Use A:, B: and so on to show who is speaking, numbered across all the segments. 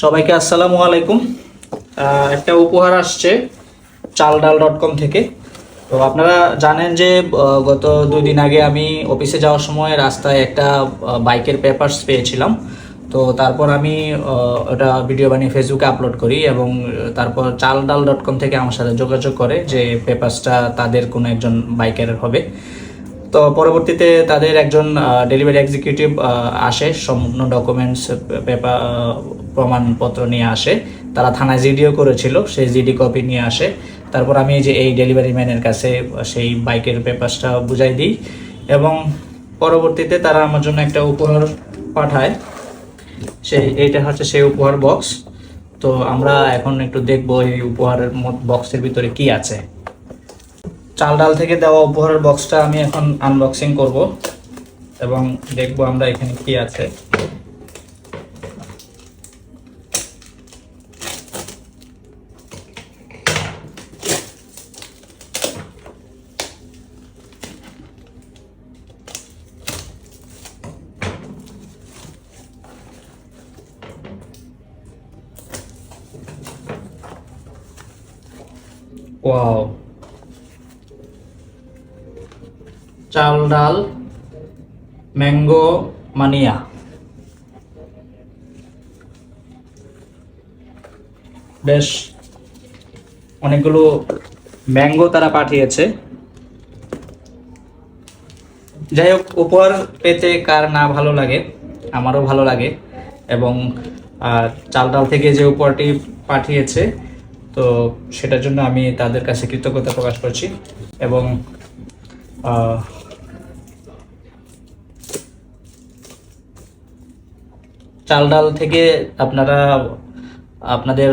A: সবাইকে আসসালামু আলাইকুম। একটা উপহার আসছে চাল ডাল ডট কম থেকে। তো আপনারা জানেন যে গত দুই দিন আগে আমি অফিসে যাওয়ার সময় রাস্তায় একটা বাইকের পেপার্স পেয়েছিলাম। তো তারপর আমি ওটা ভিডিও বানিয়ে ফেসবুকে আপলোড করি এবং তারপর চাল ডাল ডট কম থেকে আমার সাথে যোগাযোগ করে যে পেপার্সটা তাদের কোনো একজন বাইকের হবে। তো পরবর্তীতে তাদের একজন ডেলিভারি এক্সিকিউটিভ আসে, সম্পূর্ণ ডকুমেন্টস পেপার প্রমাণপত্র নিয়ে আসে। তারা থানায় জিডিও করেছিল, সেই জিডি কপি নিয়ে আসে। তারপর আমি যে এই ডেলিভারি ম্যানের কাছে সেই বাইকের পেপারসটা বুঝাই দিই। এবং পরবর্তীতে তারা আমার জন্য একটা উপহার পাঠায়। সেই, এইটা হচ্ছে সেই উপহার বক্স তো আমরা এখন একটু দেখব এই উপহারের বক্সের ভিতরে কি আছে। চাল ডাল থেকে দেওয়া উপহারের বক্সটা আমি এখন আনবক্সিং করব এবং দেখব আমরা এখানে কি আছে। ওয়াও চাল ডাল ম্যাঙ্গো মানিয়া। বেশ, অনেকগুলো ম্যাঙ্গো তারা পাঠিয়েছে। যাই হোক, উপহার পেতে কার না ভালো লাগে, আমারও ভালো লাগে। এবং চাল ডাল থেকে যে উপহারটি পাঠিয়েছে, তো সেটার জন্য আমি তাদের কাছে কৃতজ্ঞতা প্রকাশ করছি। এবং চাল ডাল থেকে আপনারা, আপনাদের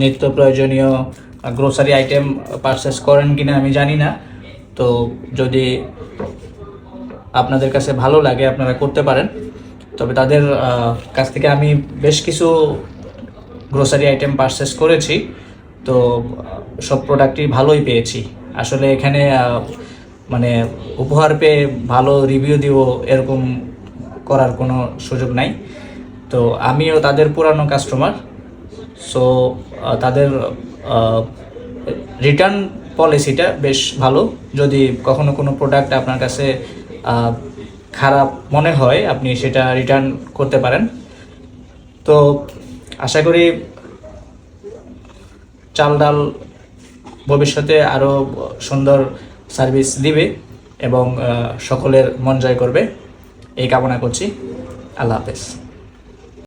A: নিত্য প্রয়োজনীয় গ্রোসারি আইটেম পারচেস করেন কিনা আমি জানি না। তো যদি আপনাদের কাছে ভালো লাগে, আপনারা করতে পারেন। তবে তাদের কাছ থেকে আমি বেশ কিছু গ্রোসারি আইটেম পারচেস করেছি। তো সব প্রোডাক্টই ভালোই পেয়েছি। আসলে এখানে মানে উপহার পেয়ে ভালো রিভিউ দিব এরকম করার কোনো সুযোগ নাই। তো আমিও তাদের পুরানো কাস্টমার সো তাদের রিটার্ন পলিসিটা বেশ ভালো। যদি কখনো কোনো প্রোডাক্ট আপনার কাছে খারাপ মনে হয়, আপনি সেটা রিটার্ন করতে পারেন। তো আশা করি চাল ডাল ভবিষ্যতে আরও সুন্দর সার্ভিস দিবে এবং সকলের মন জয় করবে। এই কামনা করছি। আল্লাহ হাফেজ।